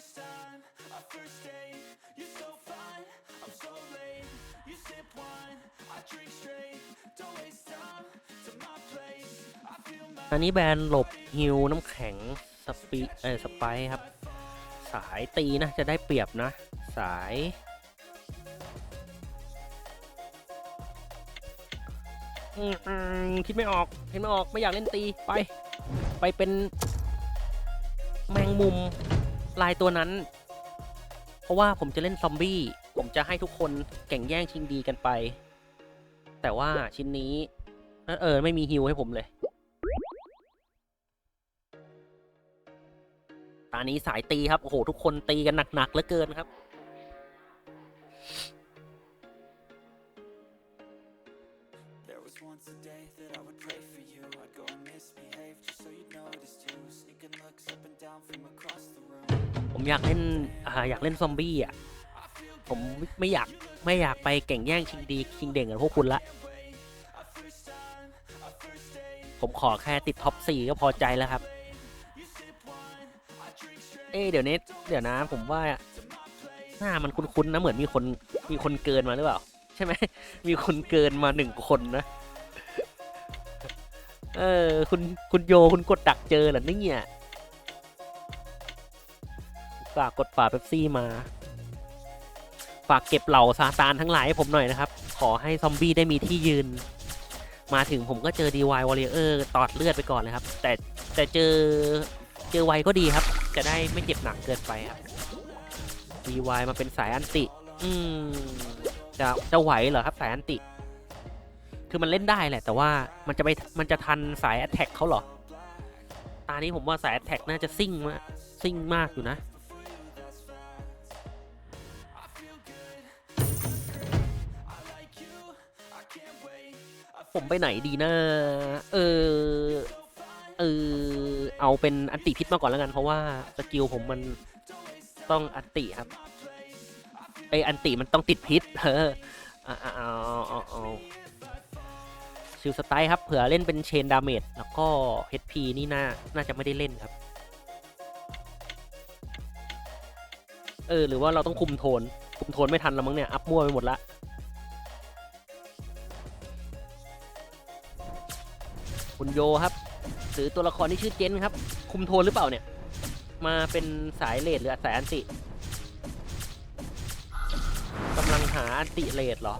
first time, our first date You're so fine, I'm so late You sip wine, I drink straight Don't waste time to my place I feel my อันนี้แบรนด์หลบฮิวน้ำแข็งสปีเออสไปร์ครับ สายตีนะ จะได้เปรียบนะ สาย อืมอืมคิดไม่ออกคิดไม่ออกไม่อยากเล่นตีไป ไปเป็นแมงมุม ลายตัวนั้น เพราะว่าผมจะเล่นซอมบี้ ผมจะให้ทุกคนแข่งแย่งชิงดีกันไป แต่ว่าชิ้นนี้เออเออไม่มีฮิวให้ผมเลยตอนนี้สายตีครับ โอ้โห ทุกคนตีกันหนักๆเหลือเกินครับ อยากเล่นอ่าอยากเล่นซอมบี้อะ ผมไม่อยากไม่อยากไปแก่งแย่งชิงดีชิงเด่งกับพวกคุณละ ผมขอแค่ติดท็อปสี่ก็พอใจแล้วครับ เอ้เดี๋ยวนี้เดี๋ยวนะ ผมว่าหน้ามันคุ้นๆนะเหมือนมีคนมีคนเกินมาหรือเปล่า ใช่ไหมมีคนเกินมาหนึ่งคนนะเออคุณคุณโยคุณกดดักเจอเหรอเนี่ย ฝากกดป่าเป๊ปซี่มา ฝากเก็บเหล่าซาตานทั้งหลายให้ผมหน่อยนะครับ ขอให้ซอมบี้ได้มีที่ยืน มาถึงผมก็เจอ DY Warrior ตอดเลือดไปก่อนเลยครับ แต่แต่เจอเจอไวก็ดีครับ จะได้ไม่เจ็บหนักเกินไปครับ DY มาเป็นสายอันติ อืมจะจะไหวเหรอครับสายอันติ คือมันเล่นได้แหละ แต่ว่ามันจะไปมันจะทันสาย a t แท c เขาเหรอตานี้ผมว่าสาย a t แท c น่าจะซิ่งมากซิ่งมากอยู่นะ ผมไปไหนดีนะเออ เออ เอาเป็นอันติพิษมาก่อนแล้วกัน เพราะว่าสกิลผมมันต้องอันติครับไออันติมันต้องติดพิษเออเอาเอาเอาเอาเอาชิลสไตล์ครับ เผื่อเล่นเป็นเชนดาเมจแล้วก็ HP นี่น่า น่าจะไม่ได้เล่นครับ เออ หรือว่าเราต้องคุมโทน คุมโทนไม่ทันแล้วมั้งเนี่ย อัพมั่วไปหมดละ คุณโยครับหรือตัวละครที่ชื่อเจนครับ คุมโทนหรือเปล่าเนี่ย มาเป็นสายเลดหรือสายอันติกำลังหาอันติเลดเหรอ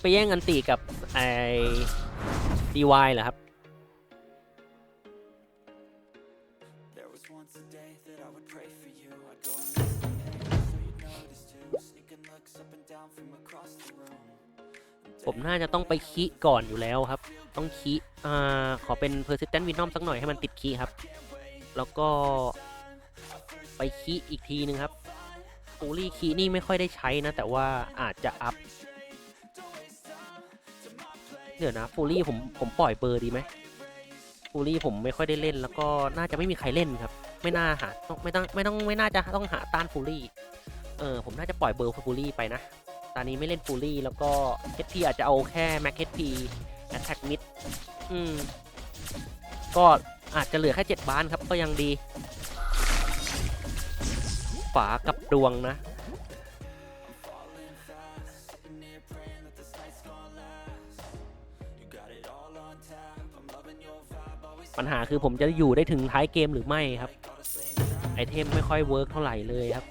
ไปแย่งอันติกับไอดีวายเหรอครับ ผมน่าจะต้องไปคีก่อนอยู่แล้วครับ ต้องคีอ่าขอเป็น persistent venom สักหน่อยให้มันติดคีครับ แล้วก็ไปคีอีกทีนึงครับฟูลี่คีนี่ไม่ค่อยได้ใช้นะ แต่ว่าอาจจะอัพเดี๋ยวนะฟูลี่ผมผมปล่อยเบอร์ดีไหมฟูลี่ผมไม่ค่อยได้เล่น แล้วก็น่าจะไม่มีใครเล่นครับ ไม่น่าหาไม่ต้องไม่ต้องไม่น่าจะต้องหาต้านฟูลี่เออผมน่าจะปล่อยเบอร์ฟูลี่ไปนะ ตอนนี้ไม่เล่นฟูลี่ แล้วก็ HP อาจจะเอาแค่ Max HP Attack Mid อืม ก็อาจจะเหลือแค่ 7 บ้านครับ ก็ยังดี ฝากับดวงนะ ปัญหาคือผมจะอยู่ได้ถึงท้ายเกมหรือไม่ครับ ไอเทมไม่ค่อยเวิร์กเท่าไหร่เลยครับ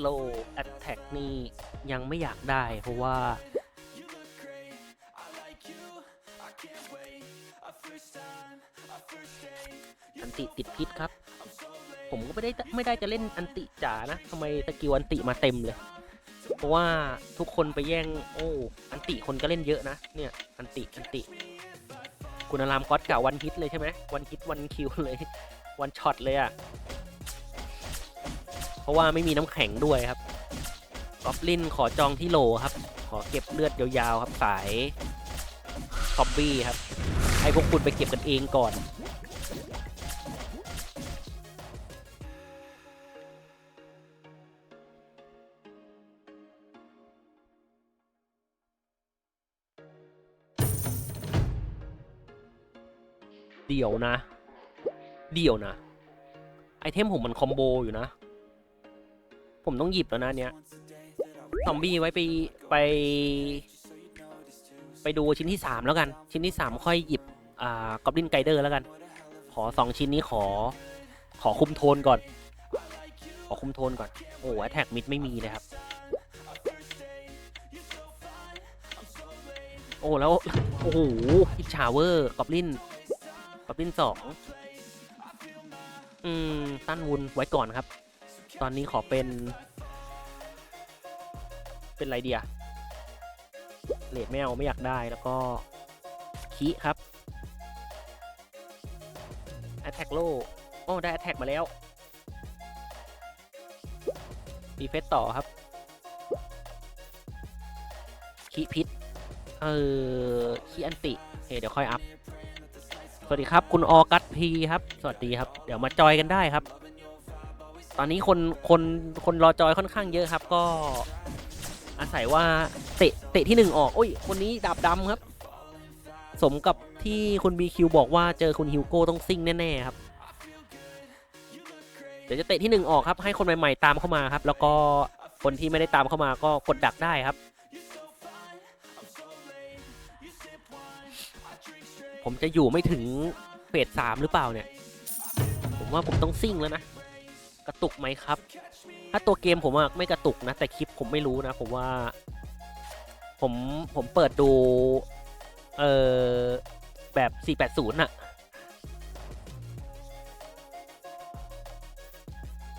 โลแอตแทกนี่ยังไม่อยากได้ เพราะว่าอันติติดพิษครับ ผมก็ไม่ได้ไม่ได้จะเล่นอันติจ๋านะทำไมสกิลอันติมาเต็มเลย เพราะว่าทุกคนไปแย่งโอ้อันติคนก็เล่นเยอะนะ เนี่ย อันติอันติ คุณอารามก็อดกล่าววันฮิตเลยใช่ไหมวันฮิตวันคิวเลย วันช็อตเลยอะ่ะ เพราะว่าไม่มีน้ำแข็งด้วยครับกอบลินขอจองที่โลครับ ขอเก็บเลือดยาวๆครับสายคอบบี้ครับ ให้พวกคุณไปเก็บกันเองก่อน เดี๋ยวนะ เดี๋ยวนะ ไอเทมผมมันคอมโบอยู่นะ ผมต้องหยิบแล้วนะเนี้ยซอมบี้ไว้ไปไป ไปดูชิ้นที่สามแล้วกัน ชิ้นที่สามค่อยหยิบอ่ากอบลินไกเดอร์แล้วกัน ขอสองชิ้นนี้ขอ ขอคุมโทนก่อน ขอคุมโทนก่อน โอ้แท็กมิดไม่มีเลยครับ โอ้แล้ว โอ้โหอิชาเวอร์กอบลินกอบลินสองอืม ตั้นวุนไว้ก่อนครับ ตอนนี้ขอเป็น เป็นไรเดียเลดไม่เอาไม่อยากได้แล้วก็คีครับ Attack โลโอ้ได้ Attack มาแล้วดีเฟสต่อครับคีพิษเออคีอันติโอเเดี๋ยวค่อยอัพ สวัสดีครับ คุณออกัสพีครับ สวัสดีครับ เดี๋ยวมาจอยกันได้ครับ ตอนนี้คนคนคนรอจอยค่อนข้างเยอะครับ ก็อาศัยว่าเตะเตะที่หนึ่งออกโอ้ยคนนี้ดาบดำครับ สมกับที่คุณบีคิวบอกว่าเจอคุณฮิวโก้ต้องซิ่งแน่ๆครับเดี๋ยวจะเตะที่หนึ่งออกครับให้คนใหม่ๆตามเข้ามาครับ แล้วก็คนที่ไม่ได้ตามเข้ามาก็กดดักได้ครับ ผมจะอยู่ไม่ถึงเฟสสามหรือเปล่าเนี่ย ผมว่าผมต้องซิ่งแล้วนะ กระตุกไหมครับ ถ้าตัวเกมผมอะไม่กระตุกนะ แต่คลิปผมไม่รู้นะ ผมว่า ผมผมเปิดดู เออแบบ 480น่ะ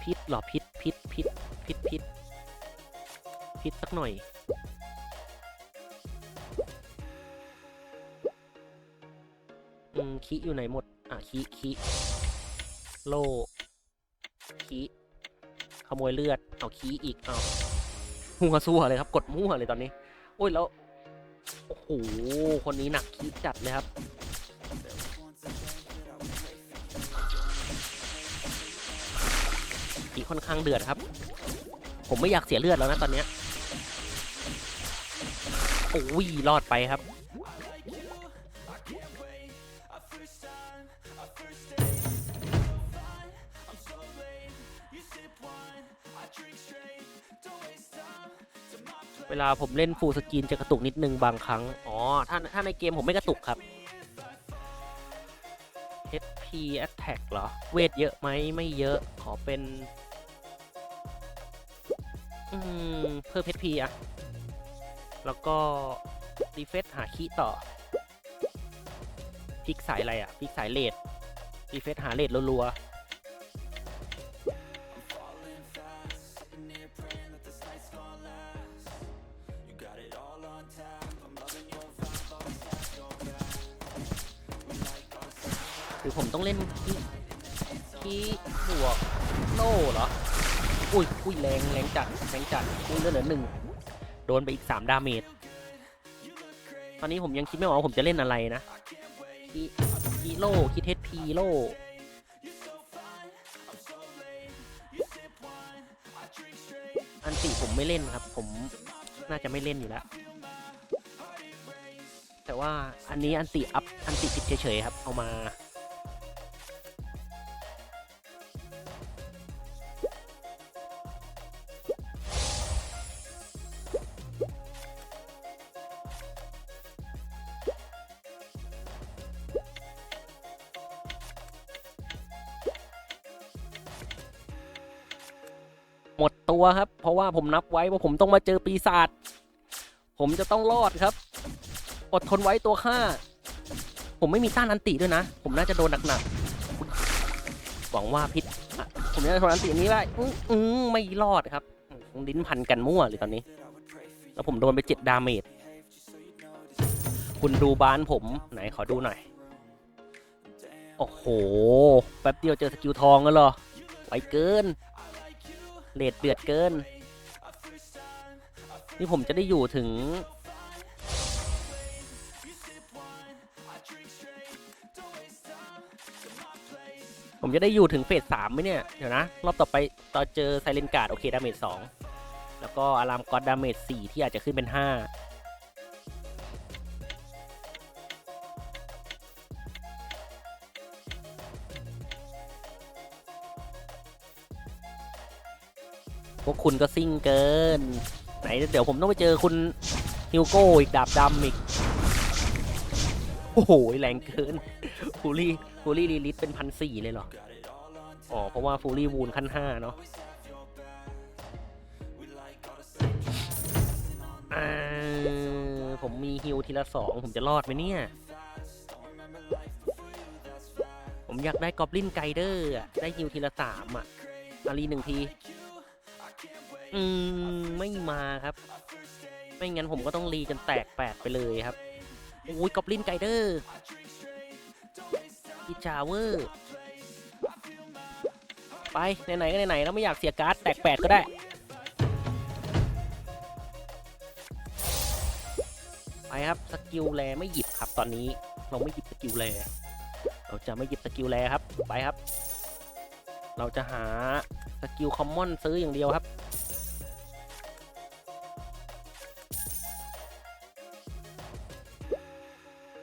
พิษหรอพิษพิษพิษพิษพิษพิษสักหน่อยอืมคีอยู่ไหนหมด อะคีคีโล คีขโมยเลือด เอาคีอีก เอาหัวซั่วเลยครับ กดมั่วเลยตอนนี้ โอ้ยแล้ว โอ้โห คนนี้หนักคีจัดเลยครับคีค่อนข้างเดือดครับ ผมไม่อยากเสียเลือดแล้วนะตอนเนี้ยโอ้ยรอดไปครับ เวลาผมเล่นฟูลสกรีนจะกระตุกนิดนึงบางครั้ง อ๋อ ถ้าถ้าในเกมผมไม่กระตุกครับ HP Attack เหรอ เวทเยอะไหมไม่เยอะ ขอเป็นอืมเพิ่ม HP อะแล้วก็ Defense หาคีต่อพิกสายอะไรอะพิกสายเลด Defense หาเลดรัวๆือผมต้องเล่นคีคีบวกโล่เหรอ อุ้ย อุ้ยแรงแรงจัดแรงจัดอุ้ยเลือเหลือหนึ่งโดนไปอีกสามดาเมจ ตอนนี้ผมยังคิดไม่ออกว่าผมจะเล่นอะไรนะคีคีโล่คีเทสพีโล่อันติผมไม่เล่นครับ ผมน่าจะไม่เล่นอยู่แล้ว แต่ว่าอันนี้อันติอัพอันติผิดเฉยๆครับ เอามา ตัวครับ เพราะว่าผมนับไว้ว่าผมต้องมาเจอปีศาจผมจะต้องรอดครับ อดทนไว้ตัวข้าผมไม่มีต้านอันติด้วยนะ ผมน่าจะโดนหนักๆหวังว่าพิษผมจะทนอันตินี้ได้อื้ออไม่รอดครับลิ้นพันกันมั่วเลยตอนนี้ แล้วผมโดนไปเจ็ดดาเมจคุณดูบ้านผมไหนขอดูหน่อย โอ้โห แป๊บเดียวเจอสกิลทองแล้วเหรอ ไวเกิน เลดเดือดเกิน นี่ผมจะได้อยู่ถึง ผมจะได้อยู่ถึงเฟสสามไหมเนี่ย เดี๋ยวนะ รอบต่อไปตอนเจอไซเลนการ์ดโอเคดาเมจสองแล้วก็อารามกอดดาเมจสี่ที่อาจจะขึ้นเป็นห้า พวกคุณก็ซิ่งเกิน ไหนเดี๋ยวผมต้องไปเจอคุณฮิวโก้อีกดาบดำอีก โอ้โหแรงเกินฟูลี่ฟูลี่รีลิสเป็นพันสี่เลยเหรอ อ๋อ เพราะว่าฟูลี่วูนขั้นห้าเนาะผมมีฮิวทีละสองผมจะรอดไหมเนี่ย ผมอยากได้กอบลินไกเดอร์ได้ฮิวทีละสามอะอารีหนึ่งที อืมไม่มาครับ ไม่งั้นผมก็ต้องรีจนแตกแปดไปเลยครับโอ้ยกอบลินไกเดอร์อีจาเวอร์ ไปไหนๆก็ไหนๆแล้วไม่อยากเสียการ์ดแตกแปดก็ได้ ไปครับสกิลแลไม่หยิบครับตอนนี้เราไม่หยิบสกิลแลเราจะไม่หยิบสกิลแลครับ ไปครับ เราจะหาสกิลคอมมอนซื้ออย่างเดียวครับ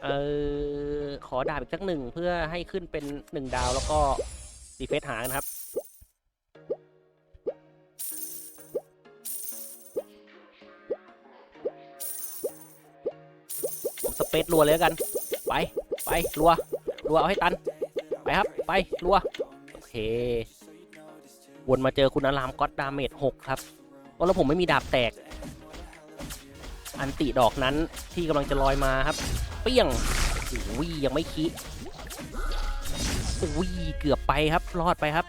เออขอดาบอีกสักหนึ่งเพื่อให้ขึ้นเป็นหนึ่งดาวแล้วก็รีเฟซหานะครับ สเปซรัวเลยกัน ไปไปรัวรัวเอาให้ตัน ไปครับ ไปรัว โอเค วนมาเจอคุณอารามก็อดดาเมจหกครับเพราะแล้วผมไม่มีดาบแตก อันติดอกนั้นที่กำลังจะลอยมาครับ เปี้ยงโอ้ยยังไม่คิโอ้ยเกือบไปครับ รอดไปครับ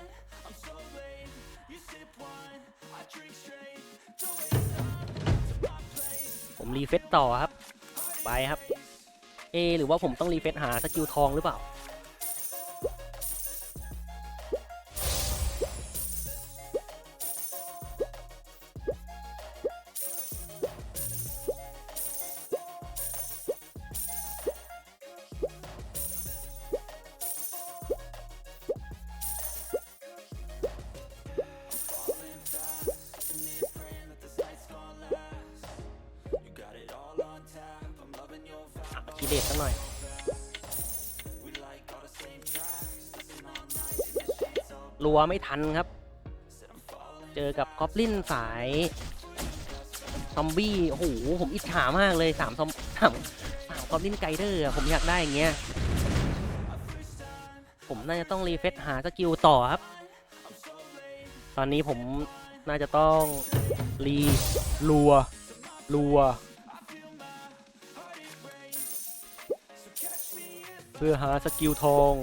ผมรีเฟซต่อครับ ไปครับ เอ หรือว่าผมต้องรีเฟซหาสกิลทองหรือเปล่า รัวไม่ทันครับ เจอกับกอบลินสายซอมบี้โอ้โหผมอิจฉามากเลยสามซอมสามสามกอบลินไกเดอร์ผมอยากได้อย่างเงี้ยผมน่าจะต้องรีเฟซหาสกิลต่อครับ ตอนนี้ผมน่าจะต้องรีรัวรัว เพื่อหาสกิลทอง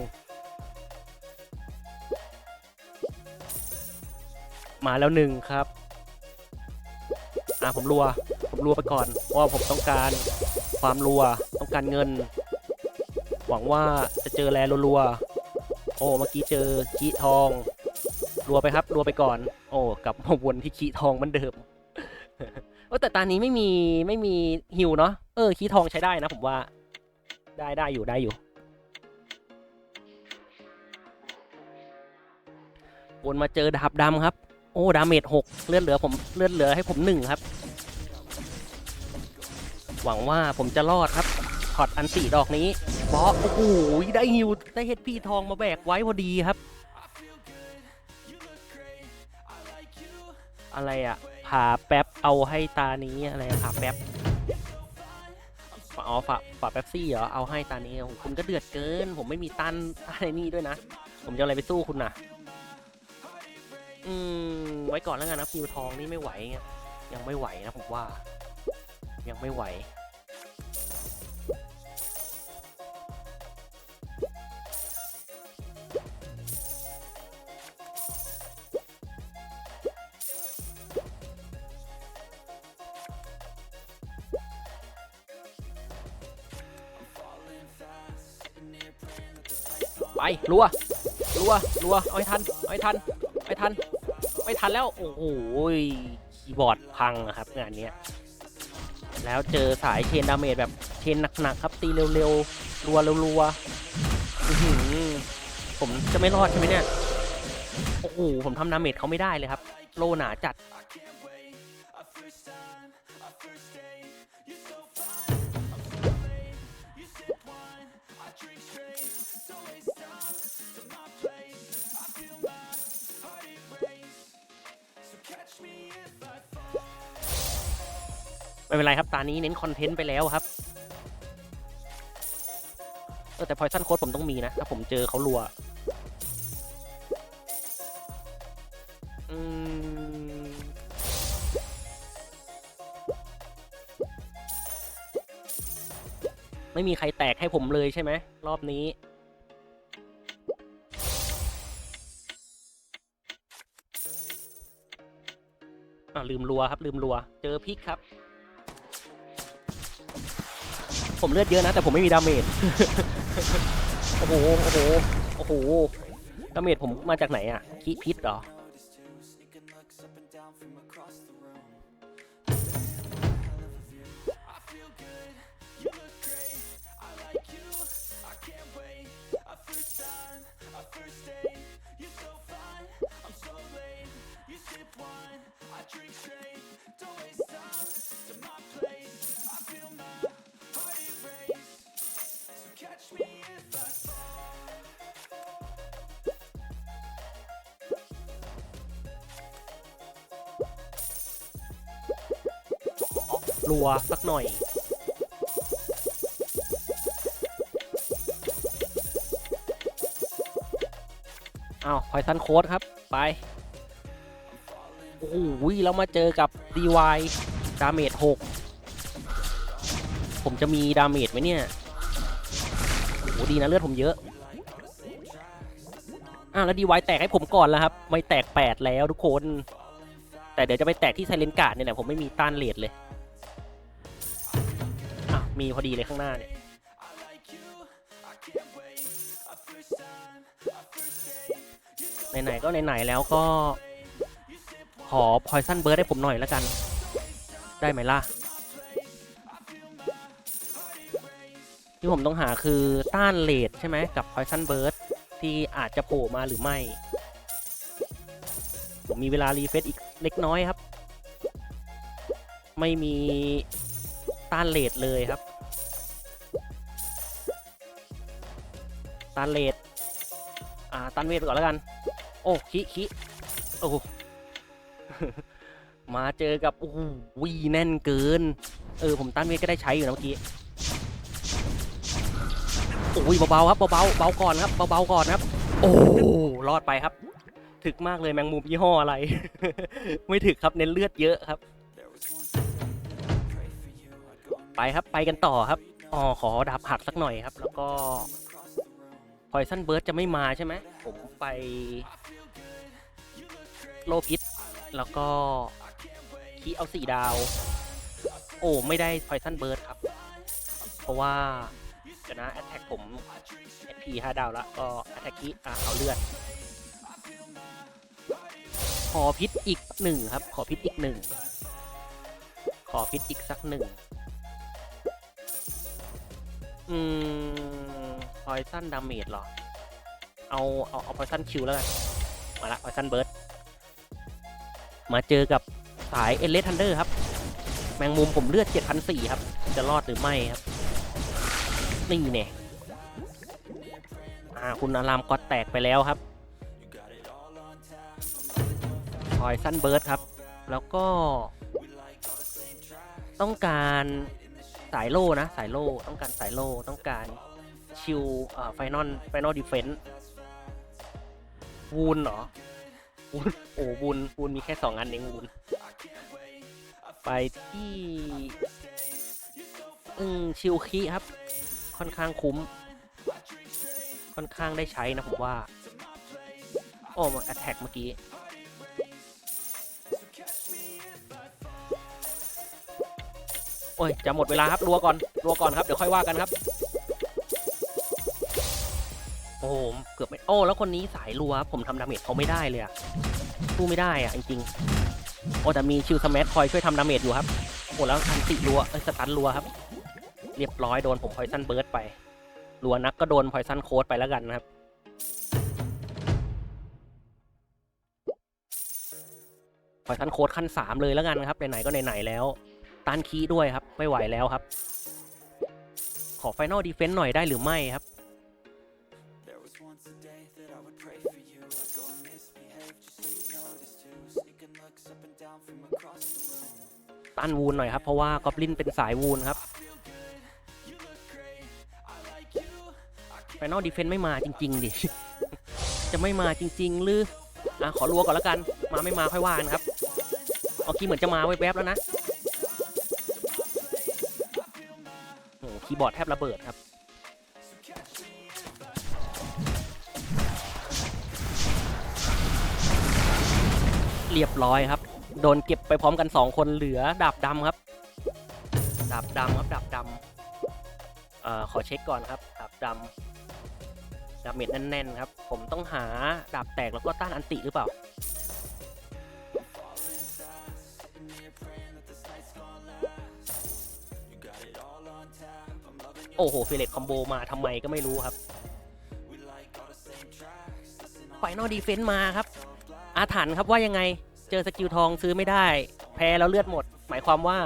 มาแล้วหนึ่งครับ อะผมรัว ผมรัวไปก่อนเพราะว่าผมต้องการความรัว ต้องการเงิน หวังว่าจะเจอแลรัวๆ โอ้ เมื่อกี้เจอขี้ทอง รัวไปครับ รัวไปก่อน โอ้ กลับมาวนที่ขี้ทองมือนเดิมเออแต่ตอนนี้ไม่มีไม่มีฮิวเนาะ เออ ขี้ทองใช้ได้นะผมว่า ได้ได้อยู่ได้อยู่วนมาเจอดาบดำครับ โอ้ดาเมจหกเลือดเหลือผมเลือดเหลือให้ผมหนึ่งครับ หวังว่าผมจะรอดครับถอดอันตีดอกนี้บอสโอ้โหได้ฮิวได้เฮดพี่ทองมาแบกไว้พอดีครับ อะไรอะผ่าแป๊บเอาให้ตานี้อะไรผ่าแป๊บอ๋อฝาฝาแป๊บซี่เหรอเอาให้ตานี้โอ้โหคุณก็เดือดเกิน ผมไม่มีตันอะไรนี่ด้วยนะ ผมจะอะไรไปสู้คุณน่ะ อืม ไว้ก่อนแล้วกันนะฟิวทองนี่ไม่ไหวไงยังไม่ไหวนะผมว่า ยังไม่ไหว ไปรัวรัวรัวเอาให้ทันเอาให้ทัน ไม่ทัน ไม่ทันแล้ว โอ้โหคีย์บอร์ดพังอะครับงานเนี้ย แล้วเจอสายเชนดาเมจแบบเชนหนักๆครับตีเร็วๆ รัวๆรัวๆผมจะไม่รอดใช่ไหมเนี่ย โอ้โห ผมทำดาเมจเขาไม่ได้เลยครับ โลหนาจัด ไม่เป็นไรครับ ตานี้เน้นคอนเทนต์ไปแล้วครับเออแต่พอยซันโค้ดผมต้องมีนะ ถ้าผมเจอเขารัวอืมไม่มีใครแตกให้ผมเลยใช่ไหม รอบนี้ อ่าลืมรัวครับ ลืมรัว เจอพิกครับ ผมเลือดเยอะนะ แต่ผมไม่มีดาเมจ โอ้โห โอ้โห โอ้โห ดาเมจผมมาจากไหนอะคิพิษเหรอ รัวสักหน่อยอ้าวพอยซันโค้ดครับ ไป โอ้โหแล้วมาเจอกับ DY ดาเมจ6ผมจะมีดาเมจไหมเนี่ย โอ้โหดีนะเลือดผมเยอะอ้าวแล้ว DY แตกให้ผมก่อนแล้วครับ ไม่แตก 8 แล้วทุกคน แต่เดี๋ยวจะไปแตกที่ไซเลนการ์ดเนี่ยแหละผมไม่มีต้านเลดเลย มีพอดีเลยข้างหน้าเนี่ยไหนๆก็ไหนๆแล้วก็ ขอพอยซันเบิร์ดให้ผมหน่อยแล้วกัน ได้ไหมล่ะ ที่ผมต้องหาคือต้านเลดใช่ไหมกับพอยซันเบิร์ดที่อาจจะโผล่มาหรือไม่ ผมมีเวลารีเฟซอีกเล็กน้อยครับ ไม่มี ต้านเลดเลยครับต้านเลดอ่าต้านเวทไปก่อนแล้วกัน โอ้คิคิโอ้มาเจอกับโอ้โหวีแน่นเกิน เออผมต้านเวทก็ได้ใช้อยู่นะเมื่อกี้โอ้ยเบาๆครับเบาๆเบาก่อนครับเบาๆก่อนครับ โอ้รอดไปครับ ถึกมากเลยแมงมุมยี่ห้ออะไร ไม่ถึกครับเน้นเลือดเยอะครับ ไปครับไปกันต่อครับอ๋อขอดาบหักสักหน่อยครับ แล้วก็พอยซันเบิร์ดจะไม่มาใช่ไหมผมไปโลพิษแล้วก็คีเอาสี่ดาว โอ้ไม่ได้พอยซันเบิร์ดครับ เพราะว่าเดี๋ยวนะแอตแทกผม SP 5ดาวแล้วก็แอตแทกคีอะเอาเลือดขอพิษอีกหนึ่งครับ ขอพิษอีกหนึ่งขอพิษอีกสักหนึ่ง อืมพอยซันดาเมจเหรอ เอาเอาเอาพอยซันคิวแล้วกัน มาละพอยซันเบิร์ดมาเจอกับสายเอเลสทันเดอร์ครับ แมงมุมผมเลือด7,004ครับ จะรอดหรือไม่ครับ นี่เนี่ยอ่าคุณอารามก็แตกไปแล้วครับพอยซันเบิร์ดครับ แล้วก็ ต้องการ สายโล่นะ สายโล่ต้องการสายโล่ต้องการชิลอ่าไฟนอลไฟนอลดิเฟนต์วูนเหรอวูนโอ้วูนวูนมีแค่สองอันเองวูนไปที่อืมชิลคีครับ ค่อนข้างคุ้ม ค่อนข้างได้ใช้นะผมว่า โอ้มาแอตแทกเมื่อกี้ อ้ยจะหมดเวลาครับรัวก่อนรัวก่อนครับเดี๋ยวค่อยว่ากันครับ โอ้โหเกือบไม่โอ้แล้วคนนี้สายรัวครับผมทำดาเมจเขาไม่ได้เลยอะสู้ไม่ได้อะจริงๆโอ้แต่มีชิลสมัทคอยช่วยทำดาเมจอยู่ครับโอ้แล้วอันติรัวเอ้ยสตันรัวครับ เรียบร้อยโดนผมพอยซันเบิร์ดไปรัวนักก็โดนพอยซันโค้ดไปแล้วกันนะครับพอยซันโค้ดขั้นสามเลยแล้วกันครับไหนๆก็ไหนๆแล้ว ต้านคีย์ด้วยครับ ไม่ไหวแล้วครับ ขอไฟนอลดีเฟนต์หน่อยได้หรือไม่ครับ There was once a day that I would pray for you. I'd go and misbehave just so you notice too. Sneaking looks up and down from across the room. ต้านวูนหน่อยครับ เพราะว่ากอบลินเป็นสายวูนครับไฟนอลดีเฟนไม่มาจริง ๆ ดิ จะไม่มาจริง ๆ หรืออะขอรัวก่อนแล้วกัน มาไม่มาค่อยว่ากันครับเมื่อกี้เหมือนจะมาแวบๆแล้วนะ คีย์บอร์ดแทบระเบิดครับเรียบร้อยครับ โดนเก็บไปพร้อมกัน 2 คนเหลือดาบดำครับ ดาบดำครับดาบดำเอ่อขอเช็คก่อนครับ ดาบดำดาเมจแน่นๆครับ ผมต้องหาดาบแตกแล้วก็ต้านอันติหรือเปล่า โอ้โหฟิเลตคอมโบมาทำไมก็ไม่รู้ครับไฟนอลดีเฟนต์มาครับ อาถรรพ์ครับว่ายังไงเจอสกิลทองซื้อไม่ได้ แพ้แล้วเลือดหมด หมายความว่า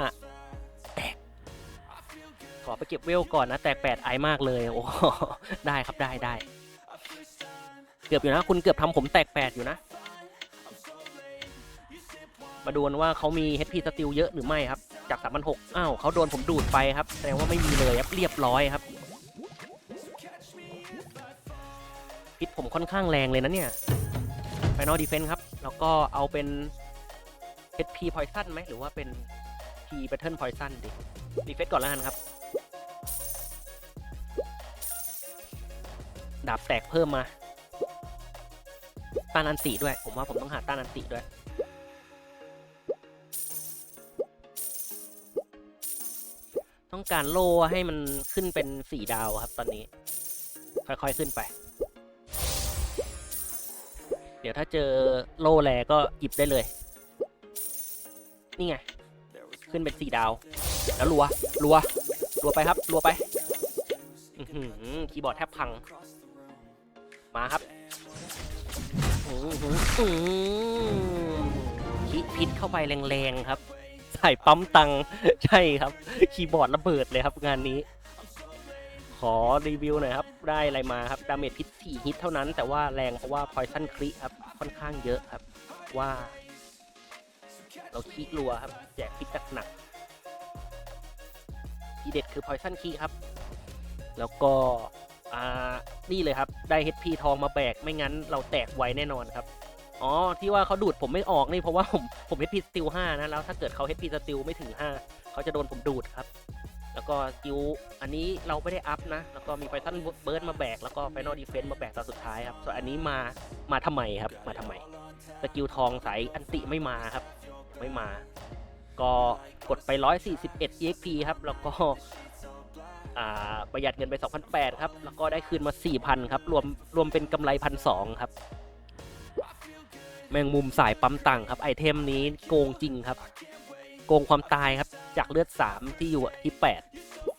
แตกขอไปเก็บเวลก่อนนะแตกแปดไอมากเลยโอ้โหได้ครับได้ได้เกือบอยู่นะ คุณเกือบทำผมแตกแปดอยู่นะ มาดูนว่าเขามี HP สติลเยอะหรือไม่ครับ จาก3,600อ้าวเขาโดนผมดูดไปครับ แสดงว่าไม่มีเลยครับเรียบร้อยครับพิษผมค่อนข้างแรงเลยนะเนี่ย Final Defense ครับ แล้วก็เอาเป็น HP Poison ไหมหรือว่าเป็น P Battle Poison ดิ Defense ก่อนแล้วกันครับ ดาบแตกเพิ่มมา ต้านอันติด้วย ผมว่าผมต้องหาต้านอันติด้วย ต้องการโล่ให้มันขึ้นเป็นสี่ดาวครับตอนนี้ ค่อยๆขึ้นไป เดี๋ยวถ้าเจอโล่แลก็หยิบได้เลย นี่ไง ขึ้นเป็นสี่ดาว แล้วรัว รัว รัวไปครับ รัวไปคีย์บอร์ดแทบพัง มาครับคิดพิษเข้าไปแรงๆครับ ใส่ปั๊มตังค์ใช่ครับ คีย์บอร์ดระเบิดเลยครับงานนี้ ขอรีวิวหน่อยครับ ได้อะไรมาครับ ดาเมจพิษ4ฮิตเท่านั้น แต่ว่าแรงเพราะว่าพอยซันคริครับ ค่อนข้างเยอะครับ ว่า เราคีรัวครับ แจกพิษหนักทีเด็ดคือพอยซันคีครับ แล้วก็อ่านี่เลยครับ ได้ HP ทองมาแบก ไม่งั้นเราแตกไวแน่นอนครับ อ๋อ ที่ว่าเขาดูดผมไม่ออกนี่เพราะว่าผมผม HP สติล5นะแล้วถ้าเกิดเขา HP สติลไม่ถึง5เขาจะโดนผมดูดครับ แล้วก็สกิลอันนี้เราไม่ได้อัพนะ แล้วก็มีไฟทันเบิร์ดมาแบกแล้วก็ไฟนอลดีเฟนต์มาแบกตอนสุดท้ายครับส่วนอันนี้มามาทำไมครับ มาทำไมสกิลทองสายอันติไม่มาครับ ไม่มา ก็กดไป 141 EXP ครับ แล้วก็ประหยัดเงินไป2,800ครับ แล้วก็ได้คืนมา 4,000 ครับ รวมรวมเป็นกำไร 1,200 ครับ แมงมุมสายปั๊มตังค์ครับไอเทมนี้โกงจริงครับ โกงความตายครับจากเลือด 3 ที่อยู่ที่ 8